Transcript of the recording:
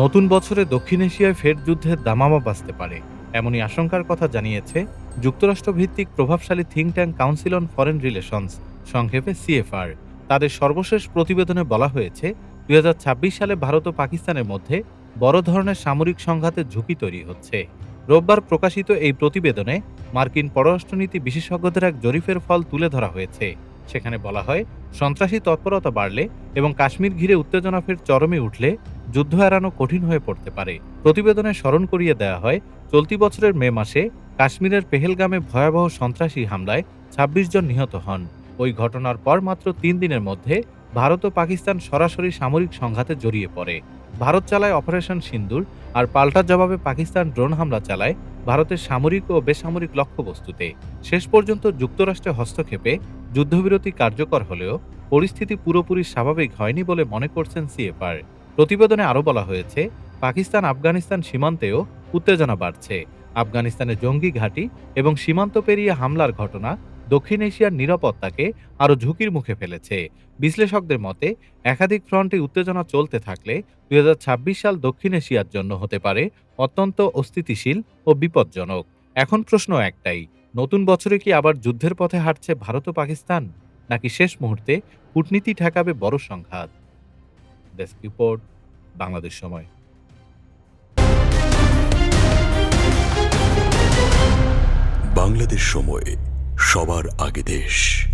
নতুন বছরে দক্ষিণ এশিয়ায় ফের যুদ্ধের দামামা বাঁচতে পারে, এমনই আশঙ্কার কথা জানিয়েছে যুক্তরাষ্ট্র ভিত্তিক প্রভাবশালী think tank council on foreign relations সংক্ষেপে সিএফআর। তাদের সর্বশেষ প্রতিবেদনে বলা হয়েছে, দুই হাজার ছাব্বিশ সালে ভারত ও পাকিস্তানের মধ্যে বড় ধরনের সামরিক সংঘাতের ঝুঁকি তৈরি হচ্ছে। রোববার প্রকাশিত এই প্রতিবেদনে মার্কিন পররাষ্ট্রনীতি বিশেষজ্ঞদের এক জরিফের ফল তুলে ধরা হয়েছে। সেখানে বলা হয়, সন্ত্রাসী তৎপরতা বাড়লে এবং কাশ্মীর ঘিরে উত্তেজনা ফের চরমে উঠলে যুদ্ধ এড়ানো কঠিন হয়ে পড়তে পারে। প্রতিবেদনে স্মরণ করিয়ে দেওয়া হয়, চলতি বছরের মে মাসে কাশ্মীরের পেহেলগামে ভয়াবহ সন্ত্রাসী হামলায় ২৬ জন নিহত হন। ওই ঘটনার পর মাত্র তিন দিনের মধ্যে ভারত ও পাকিস্তান সরাসরি সামরিক সংঘাতে জড়িয়ে পড়ে। ভারত চালায় অপারেশন সিন্দুর আর পাল্টা জবাবে পাকিস্তান ড্রোন হামলা চালায় ভারতের সামরিক ও বেসামরিক লক্ষ্যবস্তুতে। শেষ পর্যন্ত যুক্তরাষ্ট্রের হস্তক্ষেপে যুদ্ধবিরতি কার্যকর হলেও পরিস্থিতি পুরোপুরি স্বাভাবিক হয়নি বলে মনে করছেন সিএফআর। প্রতিবেদনে আরও বলা হয়েছে, পাকিস্তান আফগানিস্তান সীমান্তেও উত্তেজনা বাড়ছে। আফগানিস্তানের জঙ্গি ঘাঁটি এবং সীমান্ত পেরিয়ে হামলার ঘটনা দক্ষিণ এশিয়ার নিরাপত্তাকে আরও ঝুঁকির মুখে ফেলেছে। বিশ্লেষকদের মতে, একাধিক ফ্রন্টে উত্তেজনা চলতে থাকলে দুই হাজার ছাব্বিশ সাল দক্ষিণ এশিয়ার জন্য হতে পারে অত্যন্ত অস্থিতিশীল ও বিপজ্জনক। এখন প্রশ্ন একটাই, নতুন বছরে কি আবার যুদ্ধের পথে হাঁটছে ভারত ও পাকিস্তান? নাকি শেষ মুহূর্তে কূটনীতি ঠেকাবে বড় সংঘাত? ডেস্ক রিপোর্ট বাংলাদেশ সময়। বাংলাদেশ সময় সবার আগে দেশ।